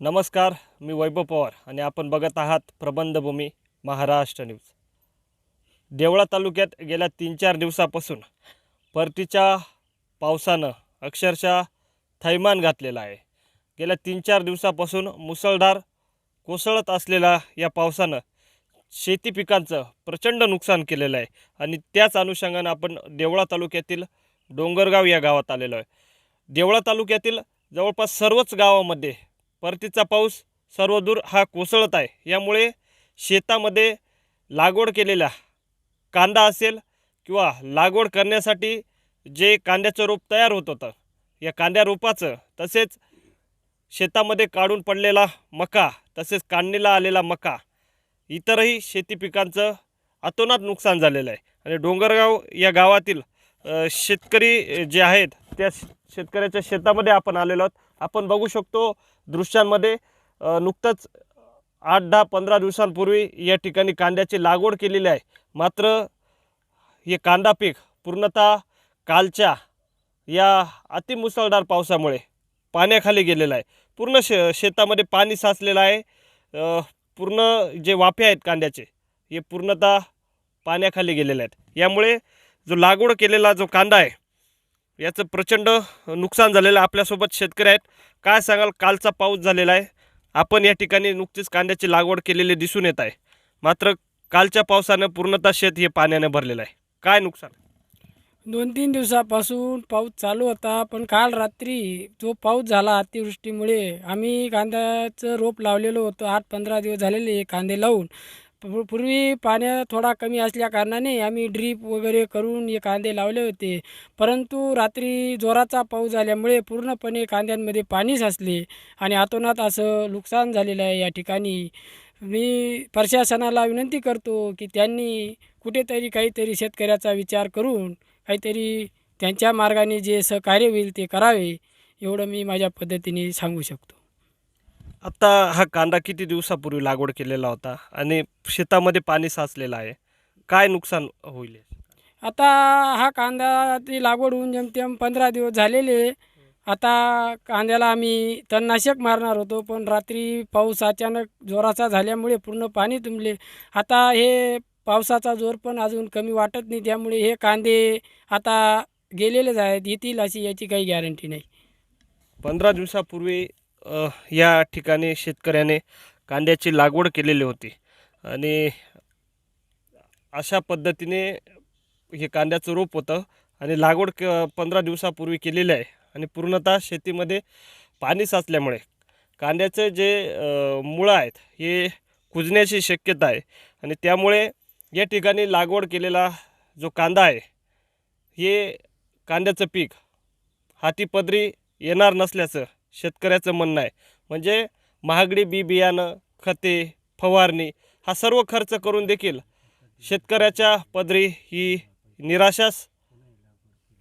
नमस्कार मी वैभव पवार आणि आपण बघत आहात प्रबंधभूमी महाराष्ट्र न्यूज. देवळा तालुक्यात गेल्या तीन चार दिवसापासून परतीच्या पावसानं अक्षरशः थैमान घातलेलं आहे. गेल्या तीन चार दिवसापासून मुसळधार कोसळत असलेल्या या पावसानं शेती पिकांचं प्रचंड नुकसान केलेलं आहे आणि त्याच अनुषंगानं आपण देवळा तालुक्यातील डोंगरगाव या गावात आलेलो आहे. देवळा तालुक्यातील जवळपास सर्वच गावामध्ये परतीचा पाऊस सर्वदूर हा कोसळत आहे. यामुळे शेतामध्ये लागवड केलेल्या कांदा असेल किंवा लागवड करण्यासाठी जे कांद्याचं रोप तयार होत होतं या कांद्या रोपाचं तसेच शेतामध्ये काढून पडलेला मका तसेच काढणीला आलेला मका इतरही शेती पिकांचं अतोनात नुकसान झालेलं आहे. आणि डोंगरगाव या गावातील शेतकरी जे आहेत त्या शेतकऱ्याच्या शेतामध्ये आपण आलेलो आहोत. आपण बघू शकतो दृश्यांमध्ये नुकतंच आठ दहा पंधरा दिवसांपूर्वी या ठिकाणी कांद्याची लागवड केलेली आहे. मात्र हे कांदा पीक पूर्णतः कालच्या या अतिमुसळधार पावसामुळे पाण्याखाली गेलेलं आहे. पूर्ण शे शेतामध्ये पाणी साचलेलं आहे. पूर्ण जे वाफे आहेत कांद्याचे हे पूर्णतः पाण्याखाली गेलेले आहेत. यामुळे जो लागवड केलेला जो कांदा आहे याचं प्रचंड नुकसान झालेलं आहे आपल्यासोबत शेतकरी आहेत. काय सांगाल? कालचा पाऊस झालेला आहे. आपण या ठिकाणी नुकतीच कांद्याची लागवड केलेली दिसून येत आहे. मात्र कालच्या पावसानं पूर्णतः शेत हे पाण्याने भरलेलं आहे. काय नुकसान? दोन तीन दिवसापासून पाऊस चालू होता पण काल रात्री जो पाऊस झाला अतिवृष्टीमुळे आम्ही कांद्याचं रोप लावलेलो होतो. आठ पंधरा दिवस झालेले कांदे लावून. पू- पूर्वी पाण्या थोडा कमी असल्या कारणाने आम्ही ड्रीप वगैरे करून हे कांदे लावले होते. परंतु रात्री जोराचा पाऊस झाल्यामुळे पूर्णपणे कांद्यांमध्ये पाणी साचले आणि आतोनात असं नुकसान झालेलं आहे या ठिकाणी. मी प्रशासनाला विनंती करतो की त्यांनी कुठेतरी काहीतरी शेतकऱ्याचा विचार करून काहीतरी त्यांच्या मार्गाने जे सहकार्य होईल ते करावे एवढं मी माझ्या पद्धतीने सांगू शकतो. आता हा कांदा किती दिवसापूर्वी लागवड केलेला होता आणि शेतामध्ये पाणी साचलेलं आहे? काय नुकसान होईल आता हा कांद्याची लागवड होऊन जेमतेम पंधरा दिवस झालेले आता कांद्याला आम्ही तणनाशक मारणार होतो पण रात्री पाऊस अचानक जोराचा झाल्यामुळे पूर्ण पाणी तुंबले. आता हे पावसाचा जोर पण अजून कमी वाटत नाही त्यामुळे हे कांदे आता गेलेलेच आहेत येतील अशी याची काही गॅरंटी नाही. पंधरा दिवसापूर्वी या ठिकाणी शेतकऱ्याने कांद्याची लागवड केलेली होती. आणि अशा पद्धतीने हे कांद्याचं रोप होतं आणि लागवड क पंधरा दिवसापूर्वी केलेली आहे. आणि पूर्णतः शेतीमध्ये पाणी साचल्यामुळे कांद्याचे जे मुळं आहेत हे कुजण्याची शक्यता आहे. आणि त्यामुळे या ठिकाणी लागवड केलेला जो कांदा आहे हे कांद्याचं पीक हाती पदरी येणार नसल्याचं शेतकऱ्याचं म्हणणं आहे. म्हणजे महागडी बी बियाणं खते फवारणी हा सर्व खर्च करून देखील शेतकऱ्याच्या पदरी ही निराशाच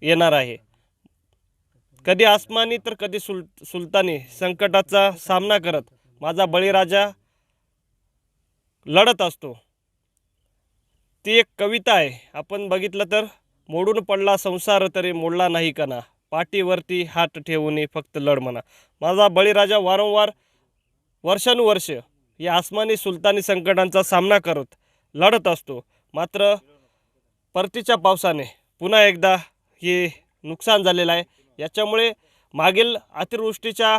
येणार आहे. कधी आसमानी तर कधी सुल सुलतानी संकटाचा सामना करत माझा बळीराजा लढत असतो. ती एक कविता आहे. आपण बघितलं तर मोडून पडला संसार तरी मोडला नाही कणा. पाठीवरती हात ठेवून फक्त लढ म्हणा. माझा बळीराजा वारंवार वर्षानुवर्ष या आसमानी सुलतानी संकटांचा सामना करत लढत असतो. मात्र परतीच्या पावसाने पुन्हा एकदा हे नुकसान झालेलं आहे. याच्यामुळे मागील अतिवृष्टीच्या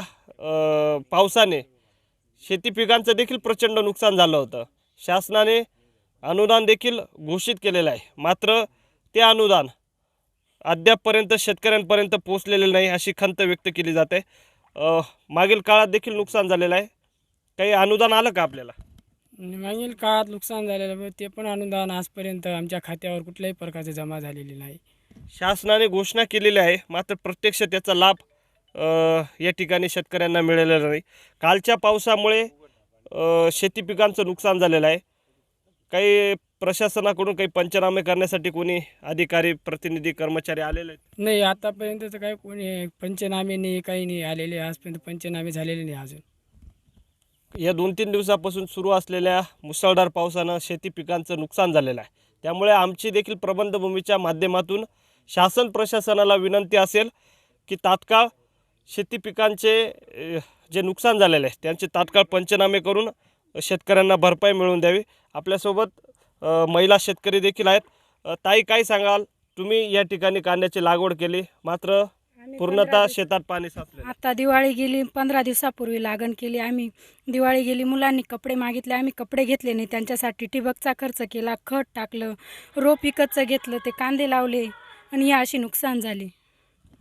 पावसाने शेती पिकांचं देखील प्रचंड नुकसान झालं होतं. शासनाने अनुदान देखील घोषित केलेलं आहे. मात्र ते अनुदान अद्यापपर्यंत शेतकऱ्यांपर्यंत पोचलेलं नाही अशी खंत व्यक्त केली जाते. मागील काळात देखील नुकसान झालेलं आहे. काही अनुदान आलं का आपल्याला? मागील काळात नुकसान झालेलं ते पण अनुदान आजपर्यंत आमच्या खात्यावर कुठल्याही प्रकारचे जमा झालेले नाही. शासनाने घोषणा केलेली आहे मात्र प्रत्यक्ष त्याचा लाभ या ठिकाणी शेतकऱ्यांना मिळालेला नाही. कालच्या पावसामुळे शेती पिकांचं नुकसान झालेलं आहे. काही प्रशासनाकडून काही पंचनामे करण्यासाठी कोणी अधिकारी प्रतिनिधी कर्मचारी आलेले आहेत? नाही आतापर्यंत तर काही कोणी पंचनामे नाही काही नाही आलेले. आजपर्यंत पंचनामे झालेले नाही अजून. या दोन तीन दिवसापासून सुरू असलेल्या मुसळधार पावसानं शेती पिकांचं नुकसान झालेलं आहे. त्यामुळे आमची देखील प्रबंधभूमीच्या माध्यमातून शासन प्रशासनाला विनंती असेल की तात्काळ शेती पिकांचे जे नुकसान झालेले आहे त्यांचे तात्काळ पंचनामे करून शेतकऱ्यांना भरपाई मिळवून द्यावी. आपल्यासोबत महिला शेतकरी देखील आहेत. ताई काय सांगाल? तुम्ही या ठिकाणी कांद्याची लागवड केली. मात्र पूर्णतः शेतात पाणी साचले आता दिवाळी गेली पंधरा दिवसापूर्वी लागण केली आम्ही. दिवाळी गेली मुलांनी कपडे मागितले. आम्ही कपडे घेतले नाही. त्यांच्यासाठी ठिबकचा खर्च केला खत टाकलं रोप विकतचं घेतलं ते कांदे लावले आणि ही अशी नुकसान झाली.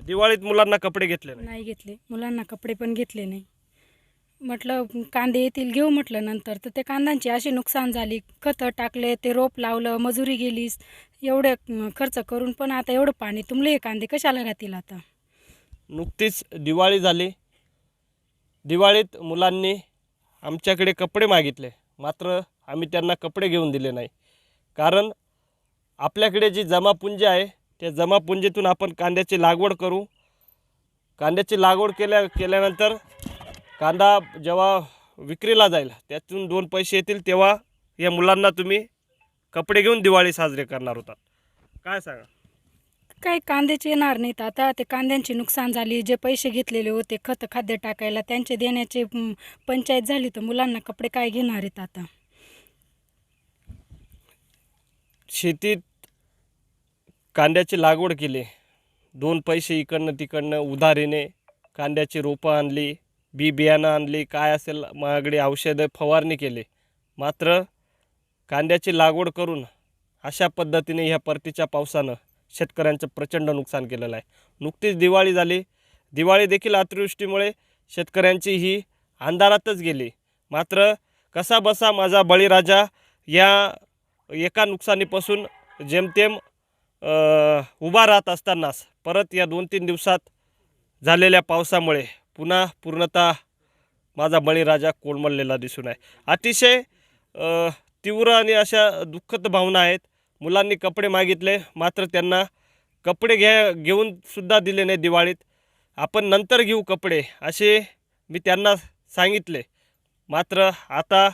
दिवाळीत मुलांना कपडे घेतले नाही. नाही घेतले. मुलांना कपडे पण घेतले नाही. म्हटलं कांदे येतील घेऊ म्हटलं नंतर. तर ते कांद्यांची अशी नुकसान झाली. खतं टाकले ते रोप लावलं मजुरी गेलीस. एवढे खर्च करून पण आता एवढं पाणी तुमले हे कांदे कशाला राहतील आता? नुकतीच दिवाळी झाली. दिवाळीत मुलांनी आमच्याकडे कपडे मागितले. मात्र आम्ही त्यांना कपडे घेऊन दिले नाही. कारण आपल्याकडे जी जमापुंजी आहे त्या जमापुंजीतून आपण कांद्याची लागवड करू. कांद्याची लागवड केल्या केल्यानंतर कांदा जेव्हा विक्रीला जाईल त्यातून दोन पैसे येतील तेव्हा या मुलांना तुम्ही कपडे घेऊन दिवाळी साजरी करणार होतात. काय सांगा? काही कांद्याच येणार नाहीत आता. ते कांद्यांची नुकसान झाली. जे पैसे घेतलेले होते खत खाद्य टाकायला त्यांचे देण्याचे पंचायत झाली तर मुलांना कपडे काय घेणार आहेत आता? शेतीत कांद्याची लागवड केली. दोन पैसे इकडनं तिकडनं उधारीने कांद्याची रोपं आणली. बी बियाणं आणली काय असेल महागडी औषधं फवारणी केली. मात्र कांद्याची लागवड करून अशा पद्धतीने ह्या परतीच्या पावसानं शेतकऱ्यांचं प्रचंड नुकसान केलेलं आहे. नुकतीच दिवाळी झाली. दिवाळी देखील अतिवृष्टीमुळे शेतकऱ्यांची ही अंधारातच गेली. मात्र कसा बसा माझा बळीराजा या एका नुकसानीपासून जेमतेम उभा राहत असतानाच परत या दोन तीन दिवसात झालेल्या पावसामुळे पुन्हा पूर्णतः माझा बळीराजा कोलमडलेला दिसून आहे. अतिशय तीव्र आणि अशा दुःखद भावना आहेत. मुलांनी कपडे मागितले मात्र त्यांना कपडे घ्या घेऊन सुद्धा दिले नाही दिवाळीत. आपण नंतर घेऊ कपडे असे मी त्यांना सांगितले. मात्र आता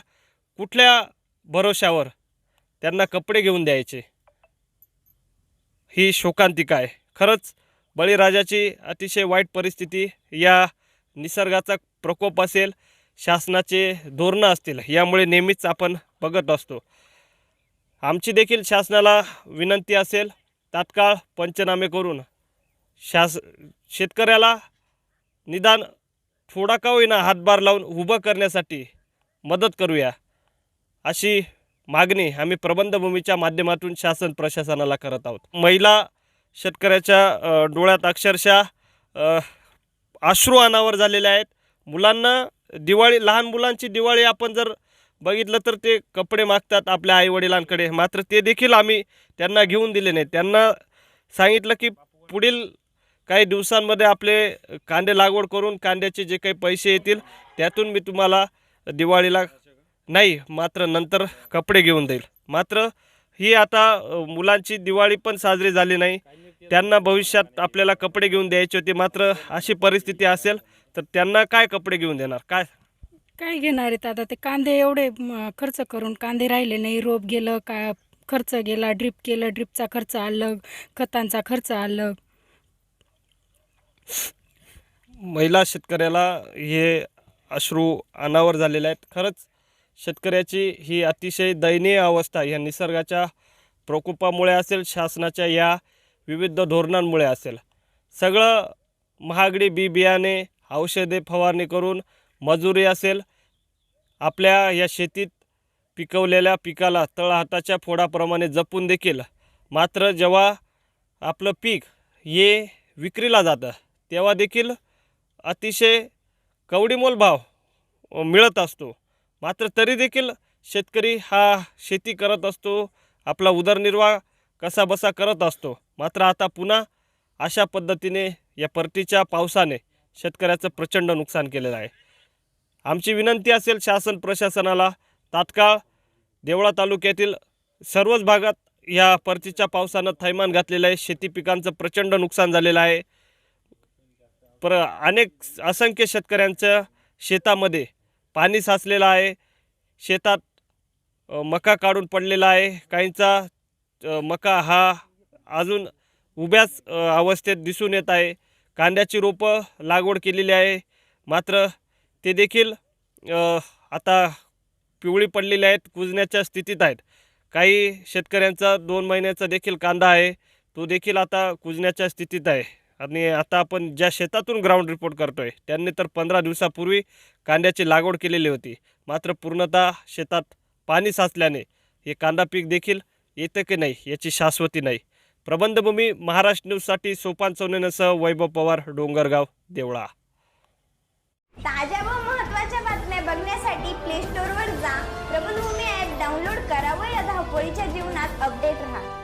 कुठल्या भरोशावर त्यांना कपडे घेऊन द्यायचे? ही शोकांतिका आहे. खरंच बळीराजाची अतिशय वाईट परिस्थिती या निसर्गाचा प्रकोप असेल शासनाचे धोरणं असतील यामुळे नेहमीच आपण बघत असतो. आमची देखील शासनाला विनंती असेल तात्काळ पंचनामे करून शास शेतकऱ्याला निदान थोडा का होईना हातभार लावून उभं करण्यासाठी मदत करूया अशी मागणी आम्ही प्रबंधभूमीच्या माध्यमातून शासन प्रशासनाला करत आहोत. महिला शेतकऱ्याच्या डोळ्यात अक्षरशः अश्रू अनावर झालेले आहेत. मुलांना दिवाळी लहान मुलांची दिवाळी आपण जर बघितलं तर ते कपडे मागतात आपल्या आईवडिलांकडे. मात्र ते देखील आम्ही त्यांना घेऊन दिले नाही त्यांना सांगितलं की पुढील काही दिवसांमध्ये आपले कांदे लागवड करून कांद्याचे जे काही पैसे येतील त्यातून मी तुम्हाला दिवाळीला नाही मात्र नंतर कपडे घेऊन देईल. मात्र ही आता मुलांची दिवाळी पण साजरी झाली नाही. त्यांना भविष्यात आपल्याला कपडे घेऊन द्यायचे होते मात्र अशी परिस्थिती असेल तर त्यांना काय कपडे घेऊन देणार? काय? काय घेणार आहेत आता? ते कांदे एवढे म, खर्च करून कांदे राहिले नाही. रोप गेलं का खर्च गेला ड्रिप केलं ड्रिपचा खर्च अलग खतांचा खर्च अलग महिला शेतकऱ्याला हे अश्रू अनावर झालेले आहेत. खरंच शेतकऱ्याची ही अतिशय दयनीय अवस्था या निसर्गाच्या प्रकोपामुळे असेल शासनाच्या या विविध धोरणांमुळे असेल. सगळं महागडी बी बियाणे औषधे फवारणी करून मजुरी असेल. आपल्या या शेतीत पिकवलेल्या पिकाला तळहाताच्या फोडाप्रमाणे जपून देखील मात्र जेव्हा आपलं पीक हे विक्रीला जातं तेव्हा देखील अतिशय कवडीमोल भाव मिळत असतो. मात्र तरी देखील शेतकरी हा शेती करत असतो आपला उदरनिर्वाह कसाबसा करत असतो. मात्र आता पुन्हा अशा पद्धतीने या परतीच्या पावसाने शेतकऱ्याचं प्रचंड नुकसान केलेलं आहे. आमची विनंती असेल शासन प्रशासनाला तात्काळ देवळा तालुक्यातील सर्वच भागात या परतीच्या पावसानं थैमान घातलेलं आहे. शेती पिकांचं प्रचंड नुकसान झालेलं आहे. पर अनेक असंख्य शेतकऱ्यांच्या शेतामध्ये पाणी साचलेलं आहे. शेतात मका काढून पडलेला आहे. काहींचा मका हा अजून उभ्याच अवस्थेत दिसून येत आहे. कांद्याची रोपं लागवड केलेली आहे. मात्र ते देखील आता पिवळी पडलेली आहेत कुजण्याच्या स्थितीत आहेत. काही शेतकऱ्यांचा दोन महिन्याचा देखील कांदा आहे. तो देखील आता कुजण्याच्या स्थितीत आहे. आणि आता आपण ज्या शेतातून ग्राउंड रिपोर्ट करतो आहे त्यांनी तर पंधरा दिवसापूर्वी कांद्याची लागवड केलेली होती. मात्र पूर्णतः शेतात पाणी साचल्याने हे कांदा पीक देखील येतं की नाही याची शाश्वती नाही. प्रबंधभूमी महाराष्ट्र न्यूजसाठी सोपान चौनेनसह वैभव पवार डोंगरगाव देवळा. ताज्या व महत्त्वाच्या बातम्या बघण्यासाठी प्ले स्टोअरवर जा. प्रबंधभूमी ॲप डाउनलोड करा व या धावपळीच्या जीवनात अपडेट राहा.